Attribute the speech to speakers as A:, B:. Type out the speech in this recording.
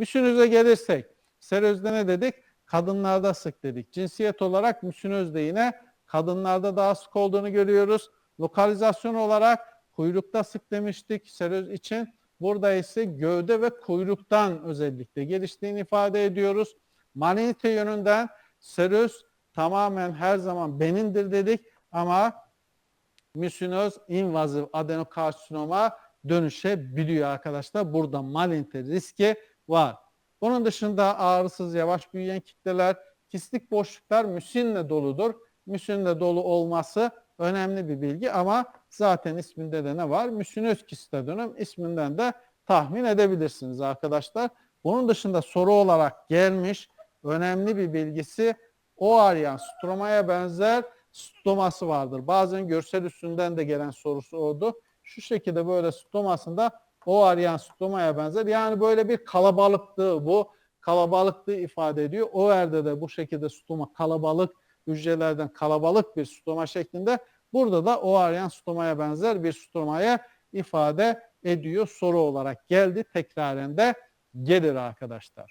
A: Müsünüze gelirsek, serozde ne dedik? Kadınlarda sık dedik. Cinsiyet olarak müsünözde yine kadınlarda daha sık olduğunu görüyoruz. Lokalizasyon olarak kuyrukta sık demiştik seröz için. Burada ise gövde ve kuyruktan özellikle geliştiğini ifade ediyoruz. Malinite yönünden seröz tamamen her zaman benindir dedik ama müsinoz invazif adenokarsinoma dönüşebiliyor arkadaşlar. Burada malinite riski var. Bunun dışında ağrısız yavaş büyüyen kitleler, kistik boşluklar müsinle doludur. Müsinle dolu olması önemli bir bilgi ama zaten isminde de ne var? Müsinöz kistadönüm isminden de tahmin edebilirsiniz arkadaşlar. Bunun dışında soru olarak gelmiş önemli bir bilgisi o arayan stromaya benzer stoması vardır. Bazen görsel üstünden de gelen sorusu oldu. Şu şekilde böyle stomasında o arayan stomaya benzer. Yani böyle bir kalabalıklığı bu. Kalabalıklığı ifade ediyor. O erde de bu şekilde stoma kalabalık hücrelerden kalabalık bir stoma şeklinde. Burada da o arayan stomaya benzer bir stomaya ifade ediyor. Soru olarak geldi. Tekraren de gelir arkadaşlar.